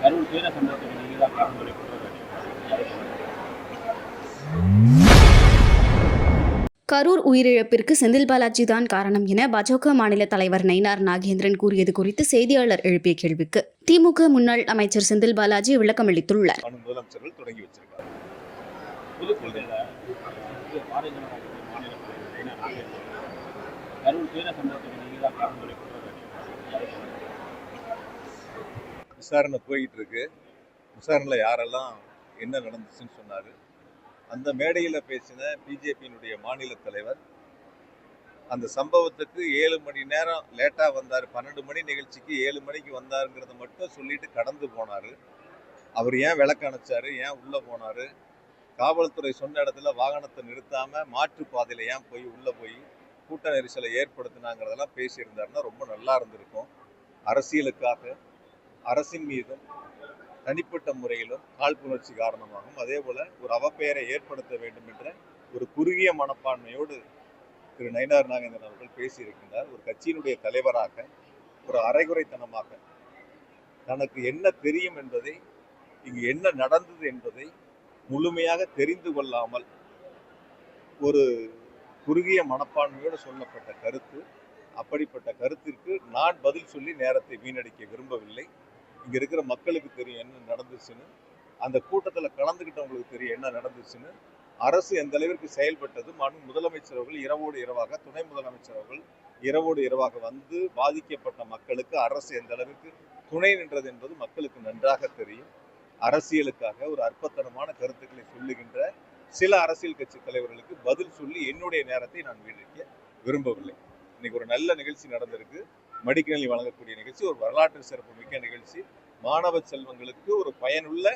கரூர் சம்பவத்துக்கு நீங்கள் தான் காரணம் கரூர் உயிரிழப்பிற்கு செந்தில் பாலாஜி தான் காரணம் என பாஜக மாநில தலைவர் நயினார் நாகேந்திரன் கூறியது குறித்து செய்தியாளர் எழுப்பிய கேள்விக்கு திமுக முன்னாள் அமைச்சர் செந்தில் பாலாஜி விளக்கமளித்துள்ளார் அளித்துள்ளார். முதலமைச்சர்கள் தொடங்கி கரூர் சம்பவத்துக்கு நீங்கள் தான் காரணம் விசாரணை போயிட்டு இருக்கு விசாரணையில் யாரெல்லாம் என்ன நடந்துச்சுன்னு சொன்னார். அந்த மேடையில் பேசின பிஜேபியினுடைய மாநில தலைவர் அந்த சம்பவத்துக்கு ஏழு மணி நேரம் லேட்டாக வந்தார். பன்னெண்டு மணி நிகழ்ச்சிக்கு ஏழு மணிக்கு வந்தாருங்கிறத மட்டும் சொல்லிட்டு கடந்து போனார். அவர் ஏன் விளக்கு அணைச்சார்? ஏன் உள்ளே போனார்? காவல்துறை சொன்ன இடத்துல வாகனத்தை நிறுத்தாமல் மாற்று பாதையில் ஏன் போய் உள்ளே போய் கூட்ட நெரிசலை ஏற்படுத்தினாங்கிறதெல்லாம் பேசியிருந்தாருன்னா ரொம்ப நல்லா இருந்திருக்கும். அரசியலுக்காக அரசின் மீதும் தனிப்பட்ட முறையிலும் காழ்ப்புணர்ச்சி காரணமாகவும் அதே போல ஒரு அவப்பெயரை ஏற்படுத்த வேண்டும் என்ற ஒரு குறுகிய மனப்பான்மையோடு திரு நயினார் நாகேந்திரன் அவர்கள் பேசியிருக்கின்றார். ஒரு கட்சியினுடைய தலைவராக ஒரு அரைகுறைத்தனமாக தனக்கு என்ன தெரியும் என்பதை இங்கு என்ன நடந்தது என்பதை முழுமையாக தெரிந்து கொள்ளாமல் ஒரு குறுகிய மனப்பான்மையோடு சொல்லப்பட்ட கருத்து அப்படிப்பட்ட கருத்திற்கு நான் பதில் சொல்லி நேரத்தை வீணடிக்க விரும்பவில்லை. இங்கே இருக்கிற மக்களுக்கு தெரியும் என்ன நடந்துச்சுன்னு. அந்த கூட்டத்தில் கலந்துக்கிட்டவங்களுக்கு தெரியும் என்ன நடந்துச்சுன்னு. அரசு எந்த அளவிற்கு செயல்பட்டது? மற்றும் முதலமைச்சர் அவர்கள் இரவோடு இரவாக துணை முதலமைச்சர் அவர்கள் இரவோடு இரவாக வந்து பாதிக்கப்பட்ட மக்களுக்கு அரசு எந்த அளவிற்கு துணை நின்றது என்பது மக்களுக்கு நன்றாக தெரியும். அரசியலுக்காக ஒரு அற்பத்தனமான கருத்துக்களை சொல்லுகின்ற சில அரசியல் கட்சி தலைவர்களுக்கு பதில் சொல்லி என்னுடைய நேரத்தை நான் வீணடிக்க விரும்பவில்லை. இன்னைக்கு ஒரு நல்ல நிகழ்ச்சி நடந்திருக்கு. மடிக்கணினி வழங்கக்கூடிய நிகழ்ச்சி ஒரு வரலாற்று சிறப்பு மிக்க நிகழ்ச்சி. மாணவ செல்வங்களுக்கு ஒரு பயனுள்ள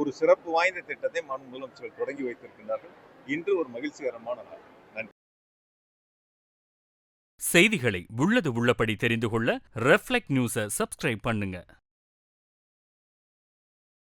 ஒரு சிறப்பு வாய்ந்த திட்டத்தை மாநில முதலமைச்சர்கள் தொடங்கி வைத்திருக்கின்றார்கள். இன்று ஒரு மகிழ்ச்சிகரமான நாள். செய்திகளை உள்ளது உள்ளபடி தெரிந்து கொள்ள ரெஃப்ளெக்ட் நியூஸை சப்ஸ்கிரைப் பண்ணுங்க.